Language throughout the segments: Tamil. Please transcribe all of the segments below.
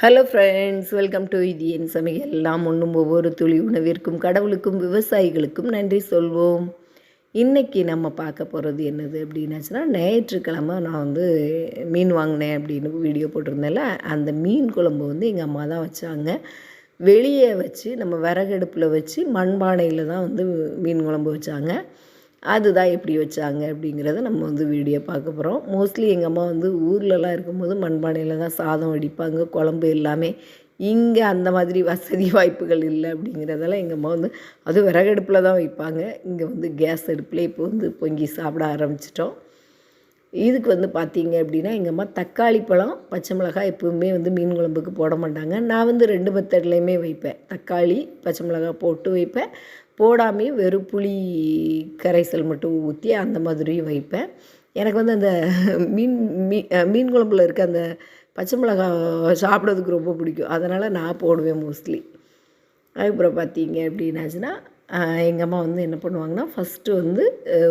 ஹலோ ஃப்ரெண்ட்ஸ் வெல்கம் டு இது என் சமையல். எல்லாம் ஒன்றும் ஒவ்வொரு துளி உணவிற்கும் கடவுளுக்கும் விவசாயிகளுக்கும் நன்றி சொல்வோம். இன்றைக்கி நம்ம பார்க்க போகிறது என்னது அப்படின்னாச்சுன்னா ஞாயிற்றுக்கிழமை நான் வந்து மீன் வாங்கினேன் அப்படின்னு வீடியோ போட்டிருந்தேன்ல. அந்த மீன் குழம்பு வந்து எங்கள் அம்மா தான் வச்சாங்க. வெளியே வச்சு நம்ம விறகடுப்பில் வச்சு மண்பானையில் தான் வந்து மீன் குழம்பு வச்சாங்க. அதுதான் எப்படி வச்சாங்க அப்படிங்கிறத நம்ம வந்து வீடியோ பார்க்க போகிறோம் மோஸ்ட்லி எங்கள் அம்மா வந்து ஊர்லலாம் இருக்கும்போது மண்பானையில் தான் சாதம் வடிப்பாங்க குழம்பு எல்லாமே. இங்கே அந்த மாதிரி வசதி வாய்ப்புகள் இல்லை அப்படிங்கிறதெல்லாம் எங்கள் அம்மா வந்து அதுவும் விறகடுப்பில் தான் வைப்பாங்க. இங்கே வந்து கேஸ் அடுப்பில் இப்போ வந்து பொங்கி சாப்பிட ஆரம்பிச்சிட்டோம். இதுக்கு வந்து பார்த்தீங்க அப்படின்னா எங்கள் அம்மா தக்காளி பழம் பச்சை மிளகாய் எப்பவுமே வந்து மீன் குழம்புக்கு போட மாட்டாங்க. நான் வந்து ரெண்டு மெத்தட்லேயுமே வைப்பேன். தக்காளி பச்சை மிளகாய் போட்டு வைப்பேன். போடாமையும் வெறும் புளி கரைசல் மட்டும் ஊற்றி அந்த மாதிரியும் வைப்பேன். எனக்கு வந்து அந்த மீன் மீ மீன் குழம்புல இருக்க அந்த பச்சை மிளகாய் சாப்பிட்றதுக்கு ரொம்ப பிடிக்கும். அதனால் நான் போடுவேன் மோஸ்ட்லி. அதுக்கப்புறம் பார்த்தீங்க அப்படின்னாச்சுன்னா எங்கள் அம்மா வந்து என்ன பண்ணுவாங்கன்னா ஃபஸ்ட்டு வந்து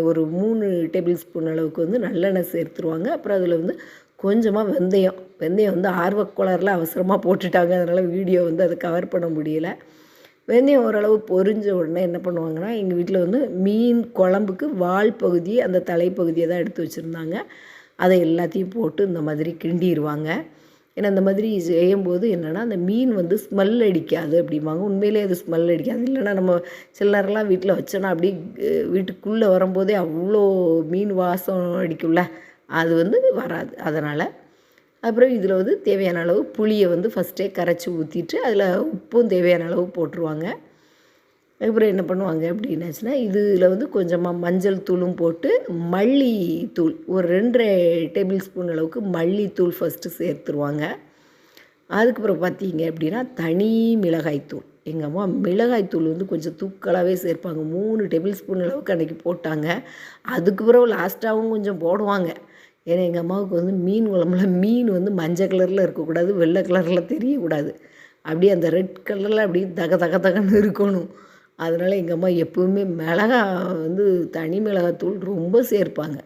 ஒரு மூணு டேபிள் ஸ்பூன் அளவுக்கு வந்து நல்லெண்ணெய் சேர்த்துருவாங்க. அப்புறம் அதில் வந்து கொஞ்சமாக வெந்தயம். வெந்தயம் வந்து ஆர்வக்குளரில் அவசரமாக போட்டுட்டாங்க. அதனால் வீடியோ வந்து அதை கவர் பண்ண முடியலை. வெந்தயம் ஓரளவு பொரிஞ்ச உடனே என்ன பண்ணுவாங்கன்னா எங்கள் வீட்டில் வந்து மீன் குழம்புக்கு வால் பகுதி அந்த தலைப்பகுதியை தான் எடுத்து வச்சுருந்தாங்க. அதை எல்லாத்தையும் போட்டு இந்த மாதிரி கிண்டிடுவாங்க ஏன்னா இந்த மாதிரி செய்யும்போது என்னென்னா அந்த மீன் வந்து ஸ்மெல் அடிக்காது அப்படிம்பாங்க. உண்மையிலே அது ஸ்மெல் அடிக்காது. இல்லைன்னா நம்ம சில நேரம்லாம் வீட்டில் வச்சோன்னா அப்படியே வீட்டுக்குள்ளே வரும்போதே அவ்வளோ மீன் வாசம் அடிக்கும்ல. அது வந்து வராது. அதனால் அப்புறம் இதில் வந்து தேவையான அளவு புளியை வந்து ஃபஸ்ட்டே கரைச்சி ஊற்றிட்டு அதில் உப்பும் தேவையான அளவு போட்டுருவாங்க. அப்புறம் என்ன பண்ணுவாங்க அப்படின்னாச்சுன்னா இதில் வந்து கொஞ்சமாக மஞ்சள் தூளும் போட்டு மல்லித்தூள் ஒரு ரெண்டரை டேபிள் ஸ்பூன் அளவுக்கு மல்லித்தூள் ஃபஸ்ட்டு சேர்த்துருவாங்க. அதுக்கப்புறம் பார்த்தீங்க அப்படின்னா தனி மிளகாய்த்தூள். எங்கள் அம்மா மிளகாய்த்தூள் வந்து கொஞ்சம் தூக்கலாகவே சேர்ப்பாங்க. மூணு டேபிள் ஸ்பூன் அளவுக்கு அன்றைக்கி போட்டாங்க. அதுக்கப்புறம் லாஸ்ட்டாகவும் கொஞ்சம் போடுவாங்க. ஏன்னா எங்கள் அம்மாவுக்கு வந்து மீன் குழம்புல மீன் வந்து மஞ்சள் கலரில் இருக்கக்கூடாது வெள்ளை கலரில் தெரியக்கூடாது. அப்படியே அந்த ரெட் கலரில் அப்படியே தக தக தகன்னு இருக்கணும். அதனால் எங்கள் அம்மா எப்போவுமே மிளகா வந்து தனி மிளகாத்தூள் ரொம்ப சேர்ப்பாங்க.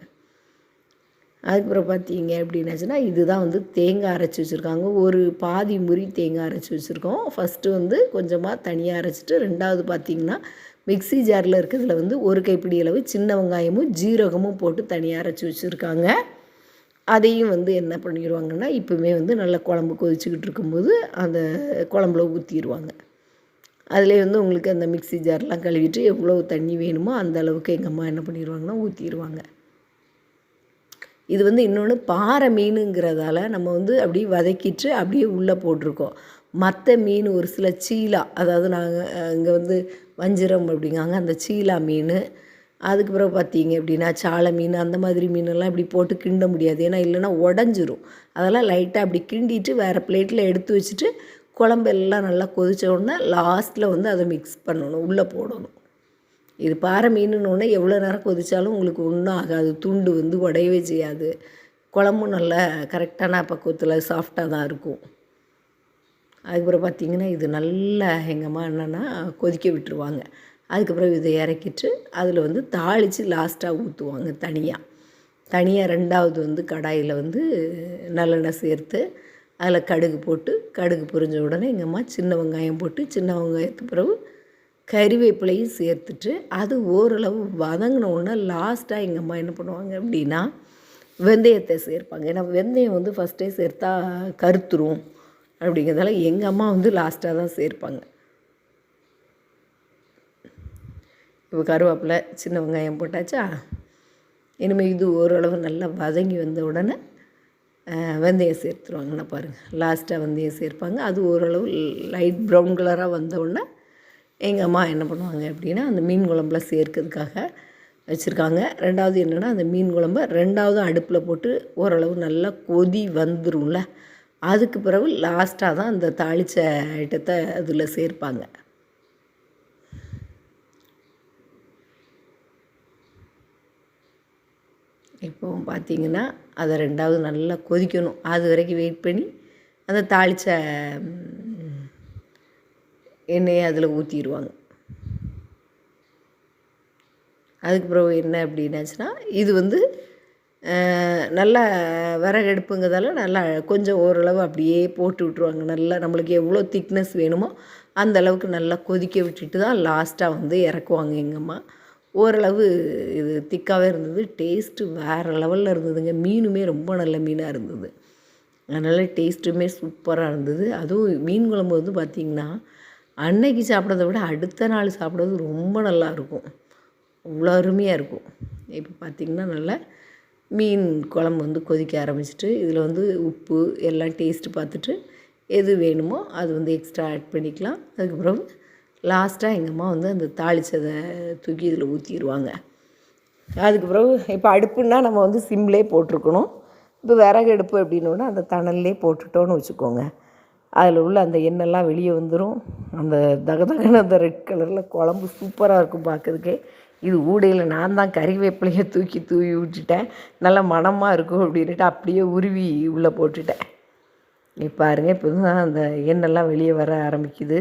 அதுக்கப்புறம் பார்த்தீங்க அப்படின்னாச்சுன்னா இதுதான் வந்து தேங்காய் அரைச்சி வச்சுருக்காங்க. ஒரு பாதி முறி தேங்காய் அரைச்சி வச்சுருக்கோம். ஃபஸ்ட்டு வந்து கொஞ்சமாக தனியாக அரைச்சிட்டு ரெண்டாவது பார்த்திங்கன்னா மிக்சி ஜாரில் இருக்கிறதுல வந்து ஒரு கைப்பிடி அளவு சின்ன வெங்காயமும் ஜீரகமும் போட்டு தனியாக அரைச்சி வச்சுருக்காங்க. அதையும் வந்து என்ன பண்ணிடுவாங்கன்னா இப்போவுமே வந்து நல்லா குழம்பு கொதிச்சுக்கிட்டு இருக்கும்போது அந்த குழம்புல ஊற்றிடுவாங்க அதிலே வந்து உங்களுக்கு அந்த மிக்சி ஜார்லாம் கழுவிட்டு எவ்வளோ தண்ணி வேணுமோ அந்த அளவுக்கு எங்கள் அம்மா என்ன பண்ணிடுவாங்கன்னா ஊற்றிடுவாங்க இது வந்து இன்னொன்று பாறை மீனுங்கிறதால நம்ம வந்து அப்படியே வதக்கிட்டு அப்படியே உள்ளே போட்டிருக்கோம். மற்ற மீன் ஒரு சில சீலா அதாவது நாங்கள் இங்கே வந்து வஞ்சிரம் அப்படிங்காங்க அந்த சீலா மீன். அதுக்கு பிறகு பார்த்தீங்க அப்படின்னா சாலை மீன் அந்த மாதிரி மீனெல்லாம் இப்படி போட்டு கிண்ட முடியாது. ஏன்னா இல்லைன்னா உடஞ்சிரும். அதெல்லாம் லைட்டாக அப்படி கிண்டிட்டு வேறு பிளேட்டில் எடுத்து வச்சுட்டு குழம்பெல்லாம் நல்லா கொதித்த உடனே லாஸ்ட்டில் வந்து அதை மிக்ஸ் பண்ணணும் உள்ளே போடணும். இது பாறை மீனுன்னு எவ்வளோ நேரம் கொதித்தாலும் உங்களுக்கு ஒன்றும் ஆகாது. துண்டு வந்து உடையவே செய்யாது. குழம்பும் நல்லா கரெக்டான பக்குவத்தில் சாஃப்டாக தான் இருக்கும். அதுக்கப்புறம் பார்த்திங்கன்னா இது நல்லா எங்கள் அம்மா என்னென்னா கொதிக்க விட்டுருவாங்க. அதுக்கப்புறம் இதை இறக்கிட்டு அதில் வந்து தாளித்து லாஸ்ட்டாக ஊற்றுவாங்க தனியாக தனியாக ரெண்டாவது வந்து கடாயில் வந்து நல்லெண்ணெய் சேர்த்து அதில் கடுகு போட்டு கடுகு புரிஞ்ச உடனே எங்கள் அம்மா சின்ன வெங்காயம் போட்டு சின்ன வெங்காயத்து பிறகு கறிவேப்பிலையும் சேர்த்துட்டு அது ஓரளவு வதங்கின உடனே லாஸ்ட்டாக எங்கள் அம்மா என்ன பண்ணுவாங்க அப்படின்னா வெந்தயத்தை சேர்ப்பாங்க. ஏன்னா வெந்தயம் வந்து ஃபஸ்ட்டே சேர்த்தா கருத்துரும் அப்படிங்கிறதால எங்கள் அம்மா வந்து லாஸ்ட்டாக தான் சேர்ப்பாங்க. இப்போ கருவேப்பிலை சின்ன வெங்காயம் போட்டாச்சா? இனிமேல் இது ஓரளவு நல்லா வதங்கி வந்த உடனே வெந்தயம் சேர்த்துருவாங்கன்னா பாருங்கள் லாஸ்ட்டாக வெந்தயம் சேர்ப்பாங்க. அது ஓரளவு லைட் ப்ரௌன் கலராக வந்தவுடனே எங்கள் அம்மா என்ன பண்ணுவாங்க அப்படின்னா அந்த மீன் குழம்புல சேர்க்கறதுக்காக வச்சுருக்காங்க. ரெண்டாவது என்னென்னா அந்த மீன் குழம்பை ரெண்டாவது அடுப்பில் போட்டு ஓரளவு நல்லா கொதி வந்துடும்ல அதுக்கு பிறகு லாஸ்ட்டாக தான் அந்த தாளித்த ஐட்டத்தை அதில் சேர்ப்பாங்க. இப்போவும் பார்த்தீங்கன்னா அதை ரெண்டாவது நல்லா கொதிக்கணும். அது வரைக்கும் வெயிட் பண்ணி அந்த தாளித்த எண்ணெயை அதில் ஊற்றிடுவாங்க அதுக்கு பிறகு என்ன அப்படின்னாச்சுன்னா இது வந்து நல்லா விறகடுப்புங்கிறதால நல்லா கொஞ்சம் ஓரளவு அப்படியே போட்டு விட்ருவாங்க நல்லா நம்மளுக்கு எவ்வளோ திக்னஸ் வேணுமோ அந்த அளவுக்கு நல்லா கொதிக்க விட்டுட்டு தான் லாஸ்ட்டாக வந்து இறக்குவாங்க எங்கள் அம்மா. ஓரளவு இது திக்காகவே இருந்தது. டேஸ்ட்டு வேறு லெவலில் இருந்ததுங்க. மீனுமே ரொம்ப நல்ல மீனாக இருந்தது. அதனால் டேஸ்ட்டுமே சூப்பராக இருந்தது. அதுவும் மீன் குழம்பு வந்து பார்த்திங்கன்னா அன்னைக்கு சாப்பிட்றத விட அடுத்த நாள் சாப்பிட்றது ரொம்ப நல்லா இருக்கும். அவ்வளோ அருமையாக இருக்கும். இப்போ பார்த்திங்கன்னா நல்லா மீன் குழம்பு வந்து கொதிக்க ஆரம்பிச்சிட்டு இதில் வந்து உப்பு எல்லாம் டேஸ்ட்டு பார்த்துட்டு எது வேணுமோ அது வந்து எக்ஸ்ட்ரா ஆட் பண்ணிக்கலாம். அதுக்கப்புறம் லாஸ்ட்டாக எங்கள் அம்மா வந்து அந்த தாளிச்சதை தூக்கி இதில் ஊற்றிடுவாங்க அதுக்கு பிறகு இப்போ அடுப்புன்னா நம்ம வந்து சிம்லே போட்டிருக்கணும். இப்போ விறகு அடுப்பு அப்படின்னோன்னா அந்த தணல்லே போட்டுட்டோன்னு வச்சுக்கோங்க. அதில் உள்ள அந்த எண்ணெய்லாம் வெளியே வந்துடும் அந்த தகதகன அந்த ரெட் கலரில் குழம்பு சூப்பராக இருக்கும் பார்க்குறதுக்கே இது ஊடையில் நான் தான் கறிவேப்பிலையை தூக்கி தூவி விட்டுட்டேன் நல்ல மணமாக இருக்கும் அப்படின்ட்டு அப்படியே உருவி உள்ளே போட்டுட்டேன். இப்போ பாருங்க இப்போ தான் அந்த எண்ணெய்லாம் வெளியே வர ஆரம்பிக்குது.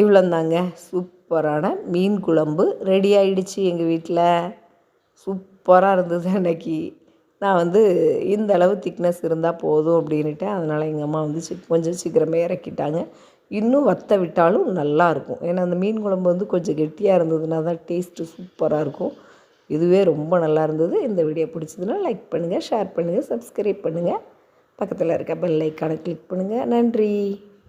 இவ்வளோந்தாங்க. சூப்பரான மீன் குழம்பு ரெடி ஆயிடுச்சு எங்கள் வீட்டில் சூப்பராக இருந்தது அன்னைக்கு. நான் வந்து இந்த அளவு திக்னஸ் இருந்தால் போதும் அப்படின்ட்டு அதனால் எங்கள் அம்மா வந்து சி கொஞ்சம் சீக்கிரமே இறக்கிட்டாங்க. இன்னும் வத்த விட்டாலும் நல்லாயிருக்கும் ஏன்னா அந்த மீன் குழம்பு வந்து கொஞ்சம் கெட்டியாக இருந்ததுன்னா தான் டேஸ்ட்டு சூப்பராக இருக்கும். இதுவே ரொம்ப நல்லா இருந்தது. இந்த வீடியோ பிடிச்சதுன்னா லைக் பண்ணுங்கள் ஷேர் பண்ணுங்கள் சப்ஸ்கிரைப் பண்ணுங்கள் பக்கத்தில் இருக்க பெல் ஐக்கானை கிளிக் பண்ணுங்கள் நன்றி.